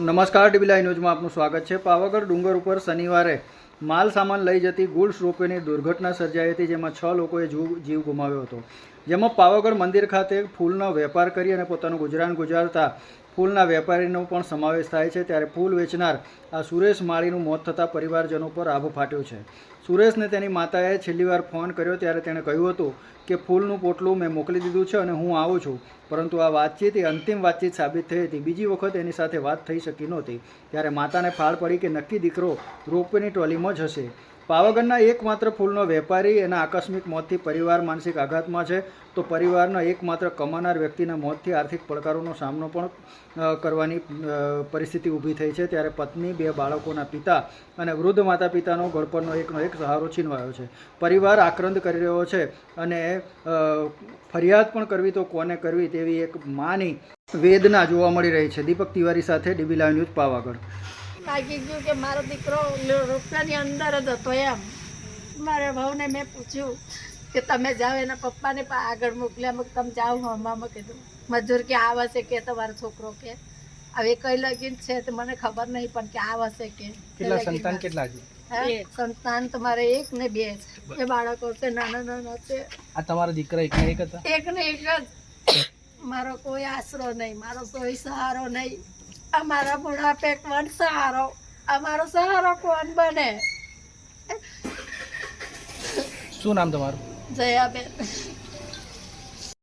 નમસ્કાર ડીબીલાઈ ન્યૂઝમાં આપનું સ્વાગત છે. પાવાગઢ ડુંગર ઉપર શનિવારે માલ સામાન લઈ જતી ગુડ્સ રોપવેની દુર્ઘટના સર્જાઈ હતી, જેમાં છ લોકોએ જીવ જીવ ગુમાવ્યો હતો. જેમાં પાવાગઢ મંદિર ખાતે ફૂલનો વેપાર કરી અને પોતાનું ગુજરાન ગુજારતા ફૂલના વેપારીનો પણ સમાવેશ થાય છે. ત્યારે ફૂલ વેચનાર આ સુરેશ માળીનું મોત થતાં પરિવારજનો પર આભ ફાટ્યો છે. સુરેશને તેની માતાએ છેલ્લી વાર ફોન કર્યો, ત્યારે તેણે કહ્યું હતું કે, ફૂલનું પોટલું મેં મોકલી દીધું છે અને હું આવું છું. પરંતુ આ વાતચીત એ અંતિમ વાતચીત સાબિત થઈ હતી. બીજી વખત એની સાથે વાત થઈ શકી નહોતી. ત્યારે માતાને ફાળ પડી કે, નક્કી દીકરો રોપવેની જ હશે. પાવાગઢના એકમાત્ર ફૂલનો વેપારી એના આકસ્મિક મોતથી પરિવાર માનસિક આઘાતમાં છે. તો પરિવારના એકમાત્ર કમાનાર વ્યક્તિના મોતથી આર્થિક પડકારોનો સામનો પણ કરવાની પરિસ્થિતિ ઊભી થઈ છે. ત્યારે પત્ની, બે બાળકોના પિતા અને વૃદ્ધ માતા પિતાનો ગળપણનો એકનો એક સહારો છીનવાયો છે. પરિવાર આક્રંદ કરી રહ્યો છે અને ફરિયાદ પણ કરવી તો કોને કરવી તેવી એક માની વેદના જોવા મળી રહી છે. દીપક તિવારી સાથે ડીબી લાઈવ ન્યૂઝ પાવાગઢ. લાગી ગયું કે મારો દીકરો રૂપિયાની અંદર જ હતો એમ. મારા ભાવને મેં પૂછ્યું કે તમે જાઓ એના પપ્પાને પણ આગળ મોકલ્યા. મગ તમે જાઓ હમામાં કીધું મજૂર કે આવે છે કે તમારો છોકરો કે? હવે કઈ લગીન છે તો મને ખબર નહીં પણ કે આવે છે કે. કેટલા સંતાન કેટલા છે? સંતાન તમારે એક ને બે છે. એ બાળકો છે નાના નાના છે. આ તમારા દીકરા એકના એક હતા? એક ને એક જ. મારો કોઈ આશરો નહીં મારો કોઈ સહારો નહીં. અમારા બુઢાપે કોણ સહારો. અમારો સહારો કોણ બને? શું નામ તમારું? જયાબેન.